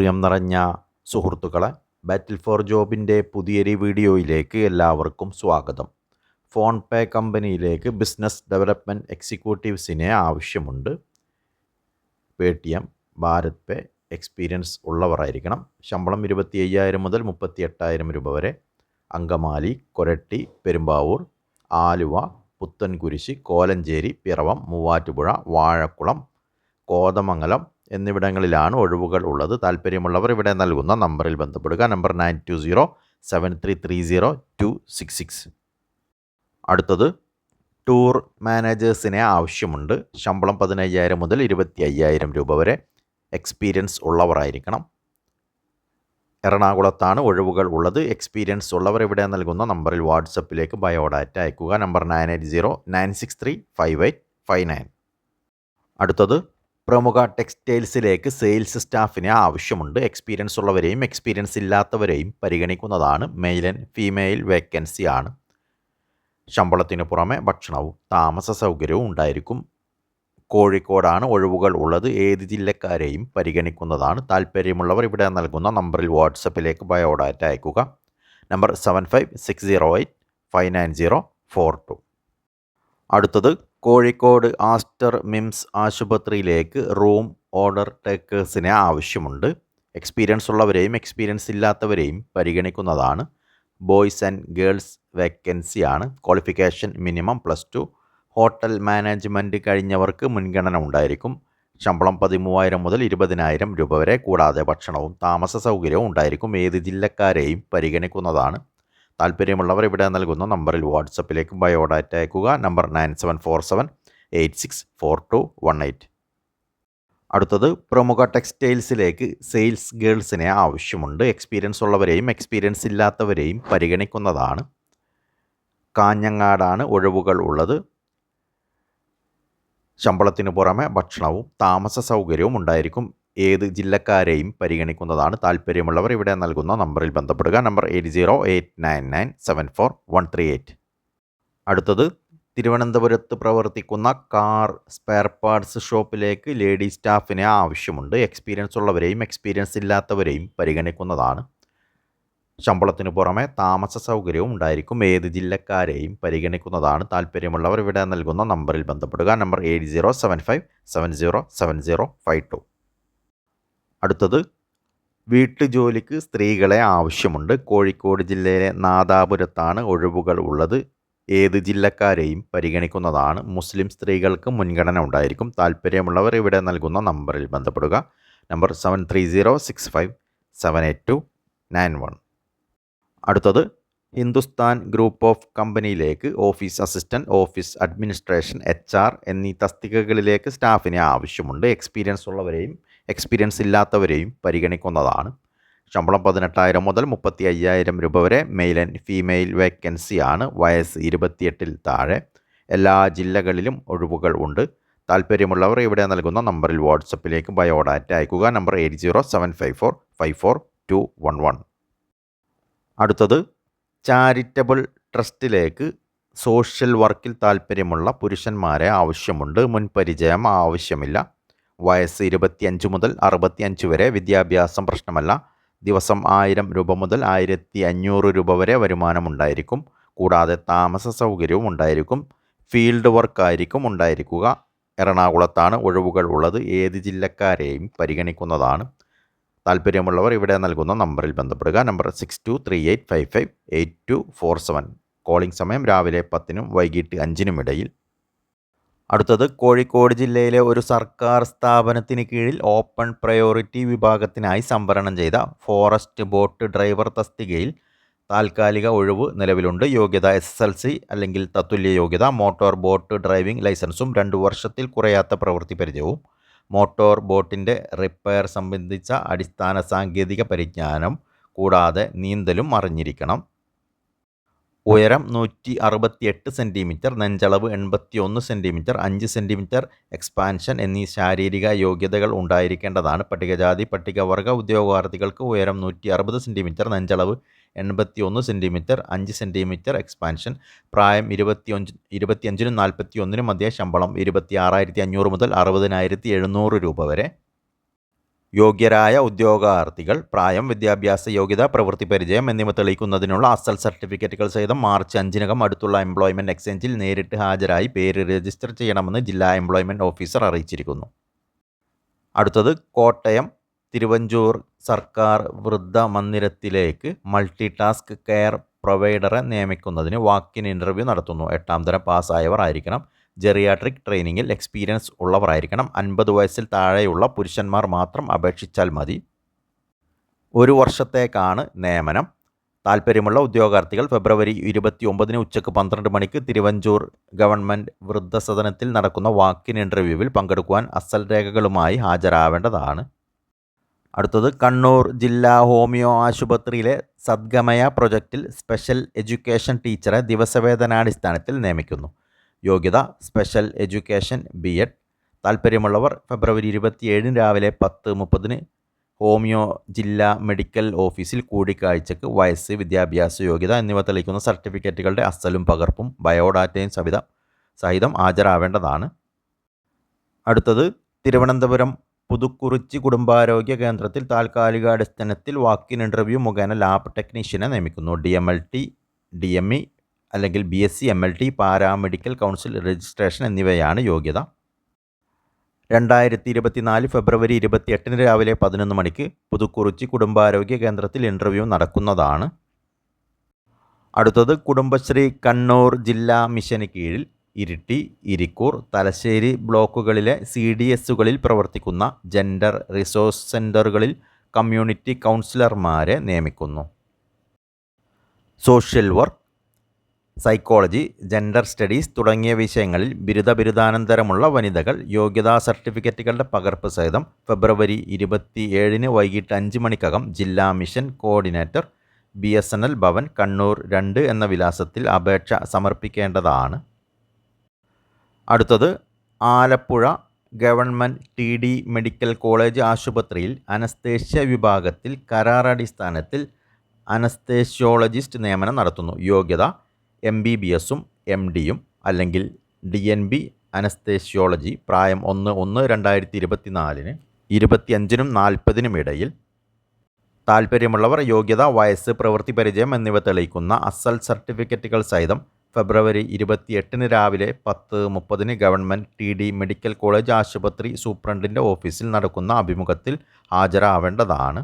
പ്രിയം നിറഞ്ഞ സുഹൃത്തുക്കളെ ബാറ്റിൽ ഫോർ ജോബിന്റെ പുതിയൊരു വീഡിയോയിലേക്ക് എല്ലാവർക്കും സ്വാഗതം. ഫോൺ പേ കമ്പനിയിലേക്ക് ബിസിനസ് ഡെവലപ്മെന്റ് എക്സിക്യൂട്ടീവ്സിനെ ആവശ്യമുണ്ട്. Paytm BharatPe experience ഉള്ളവരായിരിക്കണം. ശമ്പളം ഇരുപത്തി അയ്യായിരം മുതൽ മുപ്പത്തി എട്ടായിരം രൂപ വരെ. അങ്കമാലി കൊരട്ടി പെരുമ്പാവൂർ ആലുവ പുത്തൻകുരിശി കോലഞ്ചേരി പിറവം മൂവാറ്റുപുഴ വാഴക്കുളം കോതമംഗലം എന്നിവിടങ്ങളിലാണ് ഒഴിവുകൾ ഉള്ളത്. താല്പര്യമുള്ളവർ ഇവിടെ നൽകുന്ന നമ്പറിൽ ബന്ധപ്പെടുക. Number nine two zero seven three three zero two six six. അടുത്തത് ടൂർ മാനേജേഴ്സിനെ ആവശ്യമുണ്ട്. ശമ്പളം പതിനയ്യായിരം മുതൽ ഇരുപത്തി അയ്യായിരം രൂപ വരെ എക്സ്പീരിയൻസ് ഉള്ളവരായിരിക്കണം. എറണാകുളത്താണ് ഒഴിവുകൾ ഉള്ളത്. എക്സ്പീരിയൻസ് ഉള്ളവർ ഇവിടെ നൽകുന്ന നമ്പറിൽ വാട്സപ്പിലേക്ക് ബയോഡാറ്റ അയക്കുക number nine eight zero nine six three five eight five nine. അടുത്തത് പ്രമുഖ ടെക്സ്റ്റൈൽസിലേക്ക് സെയിൽസ് സ്റ്റാഫിനെ ആവശ്യമുണ്ട്. എക്സ്പീരിയൻസ് ഉള്ളവരെയും എക്സ്പീരിയൻസ് ഇല്ലാത്തവരെയും പരിഗണിക്കുന്നതാണ്. മെയിൽ ആൻഡ് ഫീമെയിൽ വേക്കൻസി ആണ്. ശമ്പളത്തിന് പുറമെ ഭക്ഷണവും താമസ സൗകര്യവും ഉണ്ടായിരിക്കും. കോഴിക്കോടാണ് ഒഴിവുകൾ ഉള്ളത്. ഏത് ജില്ലക്കാരെയും പരിഗണിക്കുന്നതാണ്. താല്പര്യമുള്ളവർ ഇവിടെ നൽകുന്ന നമ്പറിൽ വാട്സപ്പിലേക്ക് ബയോഡാറ്റ അയക്കുക. Number seven five six zero eight five nine zero four two. അടുത്തത് കോഴിക്കോട് ആസ്റ്റർ മിംസ് ആശുപത്രിയിലേക്ക് റൂം ഓർഡർ ടേക്കേഴ്സിനെ ആവശ്യമുണ്ട്. എക്സ്പീരിയൻസ് ഉള്ളവരെയും എക്സ്പീരിയൻസ് ഇല്ലാത്തവരെയും പരിഗണിക്കുന്നതാണ്. ബോയ്സ് ആൻഡ് ഗേൾസ് വേക്കൻസിയാണ്. Qualification minimum plus two. Hotel management കഴിഞ്ഞവർക്ക് മുൻഗണന ഉണ്ടായിരിക്കും. ശമ്പളം പതിമൂവായിരം മുതൽ ഇരുപതിനായിരം രൂപ വരെ കൂടാതെ ഭക്ഷണവും താമസ സൗകര്യവും ഉണ്ടായിരിക്കും. ഏത് ജില്ലക്കാരെയും പരിഗണിക്കുന്നതാണ്. താല്പര്യമുള്ളവർ ഇവിടെ നൽകുന്ന നമ്പറിൽ വാട്സപ്പിലേക്ക് ബയോഡാറ്റ അയക്കുക. Number nine seven four seven eight six four two one eight. അടുത്തത് പ്രമുഖ ടെക്സ്റ്റൈൽസിലേക്ക് സെയിൽസ് ഗേൾസിനെ ആവശ്യമുണ്ട്. എക്സ്പീരിയൻസ് ഉള്ളവരെയും എക്സ്പീരിയൻസ് ഇല്ലാത്തവരെയും പരിഗണിക്കുന്നതാണ്. കാഞ്ഞങ്ങാടാണ് ഒഴിവുകൾ ഉള്ളത്. ശമ്പളത്തിന് പുറമെ ഭക്ഷണവും താമസ സൗകര്യവും ഉണ്ടായിരിക്കും. ഏത് ജില്ലക്കാരെയും പരിഗണിക്കുന്നതാണ്. താല്പര്യമുള്ളവർ ഇവിടെ നൽകുന്ന നമ്പറിൽ ബന്ധപ്പെടുക. Number eight zero eight nine nine seven four one three eight. അടുത്തത് തിരുവനന്തപുരത്ത് പ്രവർത്തിക്കുന്ന കാർ സ്പെയർ പാർട്സ് ഷോപ്പിലേക്ക് ലേഡി സ്റ്റാഫിനെ ആവശ്യമുണ്ട്. എക്സ്പീരിയൻസ് ഉള്ളവരെയും എക്സ്പീരിയൻസ് ഇല്ലാത്തവരെയും പരിഗണിക്കുന്നതാണ്. ശമ്പളത്തിന് പുറമെ താമസ സൗകര്യവും ഉണ്ടായിരിക്കും. ഏത് ജില്ലക്കാരെയും പരിഗണിക്കുന്നതാണ്. താല്പര്യമുള്ളവർ ഇവിടെ നൽകുന്ന നമ്പറിൽ ബന്ധപ്പെടുക. Number eight zero seven five seven zero seven zero five two. അടുത്തത് വീട്ടുജോലിക്ക് സ്ത്രീകളെ ആവശ്യമുണ്ട്. കോഴിക്കോട് ജില്ലയിലെ നാദാപുരത്താണ് ഒഴിവുകൾ ഉള്ളത്. ഏത് ജില്ലക്കാരെയും പരിഗണിക്കുന്നതാണ്. മുസ്ലിം സ്ത്രീകൾക്ക് മുൻഗണന ഉണ്ടായിരിക്കും. താല്പര്യമുള്ളവർ ഇവിടെ നൽകുന്ന നമ്പറിൽ ബന്ധപ്പെടുക. Number seven three zero six five seven eight two nine one അടുത്തത് ഹിന്ദുസ്ഥാൻ ഗ്രൂപ്പ് ഓഫ് കമ്പനിയിലേക്ക് office assistant office administration H R എന്നീ തസ്തികകളിലേക്ക് സ്റ്റാഫിനെ ആവശ്യമുണ്ട്. എക്സ്പീരിയൻസ് ഉള്ളവരെയും എക്സ്പീരിയൻസ് ഇല്ലാത്തവരെയും പരിഗണിക്കുന്നതാണ്. ശമ്പളം പതിനെട്ടായിരം മുതൽ മുപ്പത്തി അയ്യായിരം രൂപ വരെ മെയിൽ ആൻഡ് ഫീമെയിൽ വേക്കൻസിയാണ് വയസ്സ് ഇരുപത്തിയെട്ടിൽ താഴെ. എല്ലാ ജില്ലകളിലും ഒഴിവുകൾ ഉണ്ട്. താല്പര്യമുള്ളവർ ഇവിടെ നൽകുന്ന നമ്പറിൽ വാട്സപ്പിലേക്ക് ബയോഡാറ്റ അയക്കുക. Number eight zero seven five four five four two one one. അടുത്തത് ചാരിറ്റബിൾ ട്രസ്റ്റിലേക്ക് സോഷ്യൽ വർക്കിൽ താല്പര്യമുള്ള പുരുഷന്മാരെ ആവശ്യമുണ്ട്. മുൻപരിചയം ആവശ്യമില്ല. വയസ്സ് ഇരുപത്തിയഞ്ച് മുതൽ അറുപത്തിയഞ്ച് വരെ വിദ്യാഭ്യാസം പ്രശ്നമല്ല. ദിവസം ആയിരം രൂപ മുതൽ ആയിരത്തി അഞ്ഞൂറ് രൂപ വരെ വരുമാനമുണ്ടായിരിക്കും കൂടാതെ താമസ സൗകര്യവും ഉണ്ടായിരിക്കും. ഫീൽഡ് വർക്കായിരിക്കും ഉണ്ടായിരിക്കുക. എറണാകുളത്താണ് ഒഴിവുകൾ ഉള്ളത്. ഏത് ജില്ലക്കാരെയും പരിഗണിക്കുന്നതാണ്. താല്പര്യമുള്ളവർ ഇവിടെ നൽകുന്ന നമ്പറിൽ ബന്ധപ്പെടുക. Number six two three eight five five eight two four seven calling സമയം രാവിലെ പത്തിനും വൈകിട്ട് അഞ്ചിനും ഇടയിൽ അടുത്തത് കോഴിക്കോട് ജില്ലയിലെ ഒരു സർക്കാർ സ്ഥാപനത്തിന് കീഴിൽ ഓപ്പൺ പ്രയോറിറ്റി വിഭാഗത്തിനായി സംവരണം ചെയ്ത ഫോറസ്റ്റ് ബോട്ട് ഡ്രൈവർ തസ്തികയിൽ താൽക്കാലിക ഒഴിവ് നിലവിലുണ്ട്. യോഗ്യത എസ് എൽ സി അല്ലെങ്കിൽ തത്തുല്യ യോഗ്യത മോട്ടോർ ബോട്ട് ഡ്രൈവിംഗ് ലൈസൻസും രണ്ട് വർഷത്തിൽ കുറയാത്ത പ്രവൃത്തി പരിചയവും മോട്ടോർ ബോട്ടിന്റെ റിപ്പയർ സംബന്ധിച്ച അടിസ്ഥാന സാങ്കേതിക പരിജ്ഞാനം കൂടാതെ നീന്തലും അറിഞ്ഞിരിക്കണം. ഉയരം നൂറ്റി അറുപത്തിയെട്ട് സെന്റിമീറ്റർ നെഞ്ചളവ് എൺപത്തി ഒന്ന് സെന്റിമീറ്റർ അഞ്ച് സെന്റിമീറ്റർ എക്സ്പാൻഷൻ എന്നീ ശാരീരിക യോഗ്യതകൾ ഉണ്ടായിരിക്കേണ്ടതാണ്. പട്ടികജാതി പട്ടികവർഗ ഉദ്യോഗാർത്ഥികൾക്ക് ഉയരം നൂറ്റി അറുപത് സെന്റിമീറ്റർ നെഞ്ചളവ് എൺപത്തി ഒന്ന് സെന്റിമീറ്റർ അഞ്ച് സെന്റിമീറ്റർ എക്സ്പാൻഷൻ പ്രായം ഇരുപത്തിയഞ്ച് ഇരുപത്തിയഞ്ചിനും നാൽപ്പത്തി ഒന്നിനും മധ്യേ ശമ്പളം ഇരുപത്തി ആറായിരത്തി അഞ്ഞൂറ് മുതൽ അറുപതിനായിരത്തി എഴുന്നൂറ് രൂപ വരെ. യോഗ്യരായ ഉദ്യോഗാർത്ഥികൾ പ്രായം വിദ്യാഭ്യാസ യോഗ്യത പ്രവൃത്തി പരിചയം എന്നിവ തെളിയിക്കുന്നതിനുള്ള അസൽ സർട്ടിഫിക്കറ്റുകൾ സഹിതം മാർച്ച് അഞ്ചിനകം അടുത്തുള്ള എംപ്ലോയ്മെന്റ് എക്സ്ചേഞ്ചിൽ നേരിട്ട് ഹാജരായി പേര് രജിസ്റ്റർ ചെയ്യണമെന്ന് ജില്ലാ എംപ്ലോയ്മെന്റ് ഓഫീസർ അറിയിച്ചിരിക്കുന്നു. അടുത്തത് കോട്ടയം തിരുവഞ്ചൂർ സർക്കാർ വൃദ്ധ മന്ദിരത്തിലേക്ക് മൾട്ടി ടാസ്ക് കെയർ പ്രൊവൈഡറെ നിയമിക്കുന്നതിന് വാക്കിൻ ഇന്റർവ്യൂ നടത്തുന്നു. എട്ടാം തരം പാസ്സായവർ ആയിരിക്കണം. ജെറിയാട്രിക് ട്രെയിനിങ്ങിൽ എക്സ്പീരിയൻസ് ഉള്ളവരായിരിക്കണം. അൻപത് വയസ്സിൽ താഴെയുള്ള പുരുഷന്മാർ മാത്രം അപേക്ഷിച്ചാൽ മതി. ഒരു വർഷത്തേക്കാണ് നിയമനം. താൽപ്പര്യമുള്ള ഉദ്യോഗാർത്ഥികൾ ഫെബ്രുവരി ഇരുപത്തി ഒമ്പതിന് ഉച്ചയ്ക്ക് പന്ത്രണ്ട് മണിക്ക് തിരുവഞ്ചൂർ ഗവൺമെന്റ് വൃദ്ധസദനത്തിൽ നടക്കുന്ന വാക്കിൻ ഇന്റർവ്യൂവിൽ പങ്കെടുക്കുവാൻ അസൽ രേഖകളുമായി ഹാജരാവേണ്ടതാണ്. അടുത്തത് കണ്ണൂർ ജില്ലാ ഹോമിയോ ആശുപത്രിയിലെ സദ്ഗമയ പ്രൊജക്റ്റിൽ സ്പെഷ്യൽ എഡ്യൂക്കേഷൻ ടീച്ചറെ ദിവസവേതനാടിസ്ഥാനത്തിൽ നിയമിക്കുന്നു. യോഗ്യത സ്പെഷ്യൽ എഡ്യൂക്കേഷൻ ബി എഡ് താല്പര്യമുള്ളവർ ഫെബ്രുവരി ഇരുപത്തിയേഴിന് രാവിലെ പത്ത് മുപ്പതിന് ഹോമിയോ ജില്ലാ മെഡിക്കൽ ഓഫീസിൽ കൂടിക്കാഴ്ചക്ക് വയസ്സ് വിദ്യാഭ്യാസ യോഗ്യത എന്നിവ തെളിയിക്കുന്ന സർട്ടിഫിക്കറ്റുകളുടെ അസലും പകർപ്പും ബയോഡാറ്റയും സഹിതം സഹിതം ഹാജരാവേണ്ടതാണ്. അടുത്തത് തിരുവനന്തപുരം പുതുക്കുറിച്ചി കുടുംബാരോഗ്യ കേന്ദ്രത്തിൽ താൽക്കാലിക അടിസ്ഥാനത്തിൽ വാക്കിൻ ഇന്റർവ്യൂ മുഖേന ലാബ് ടെക്നീഷ്യനെ നിയമിക്കുന്നു. D M L T D M E അല്ലെങ്കിൽ B S C M L T paramedical council registration എന്നിവയാണ് യോഗ്യത. രണ്ടായിരത്തി ഇരുപത്തിനാല് ഫെബ്രുവരി ഇരുപത്തിയെട്ടിന് രാവിലെ പതിനൊന്ന് മണിക്ക് പുതുക്കുറിച്ചി കുടുംബാരോഗ്യ കേന്ദ്രത്തിൽ ഇന്റർവ്യൂ നടക്കുന്നതാണ്. അടുത്തത് കുടുംബശ്രീ കണ്ണൂർ ജില്ലാ മിഷന് കീഴിൽ ഇരിട്ടി ഇരിക്കൂർ തലശ്ശേരി ബ്ലോക്കുകളിലെ സി ഡി എസുകളിൽ പ്രവർത്തിക്കുന്ന ജെൻഡർ റിസോഴ്സ് സെന്ററുകളിൽ കമ്മ്യൂണിറ്റി കൗൺസിലർമാരെ നിയമിക്കുന്നു. Social work psychology gender studies തുടങ്ങിയ വിഷയങ്ങളിൽ ബിരുദ ബിരുദാനന്തരമുള്ള വനിതകൾ യോഗ്യതാ സർട്ടിഫിക്കറ്റുകളുടെ പകർപ്പ് സഹിതം ഫെബ്രുവരി ഇരുപത്തി ഏഴിന് വൈകിട്ട് അഞ്ച് മണിക്കകം ജില്ലാ mission coordinator B S N L Bhavan Kannur രണ്ട് എന്ന വിലാസത്തിൽ അപേക്ഷ സമർപ്പിക്കേണ്ടതാണ്. അടുത്തത് Alappuzha government T D medical college ആശുപത്രിയിൽ അനസ്തേഷ്യ വിഭാഗത്തിൽ കരാറടിസ്ഥാനത്തിൽ അനസ്തേഷ്യോളജിസ്റ്റ് നിയമനം നടത്തുന്നു. യോഗ്യത എം ബി ബി എസും എം ഡിയും അല്ലെങ്കിൽ ഡി എൻ ബി അനസ്തേഷ്യോളജി പ്രായം ഒന്ന് ഒന്ന് രണ്ടായിരത്തി ഇരുപത്തിനാലിന് ഇരുപത്തിയഞ്ചിനും നാൽപ്പതിനും ഇടയിൽ താൽപ്പര്യമുള്ളവർ യോഗ്യത വയസ്സ് പ്രവൃത്തി പരിചയം എന്നിവ തെളിയിക്കുന്ന അസൽ സർട്ടിഫിക്കറ്റുകൾ സഹിതം ഫെബ്രുവരി ഇരുപത്തിയെട്ടിന് രാവിലെ പത്ത് മുപ്പതിന് government T D medical college ആശുപത്രി സൂപ്രണ്ടിന്റെ ഓഫീസിൽ നടക്കുന്ന അഭിമുഖത്തിൽ ഹാജരാവേണ്ടതാണ്.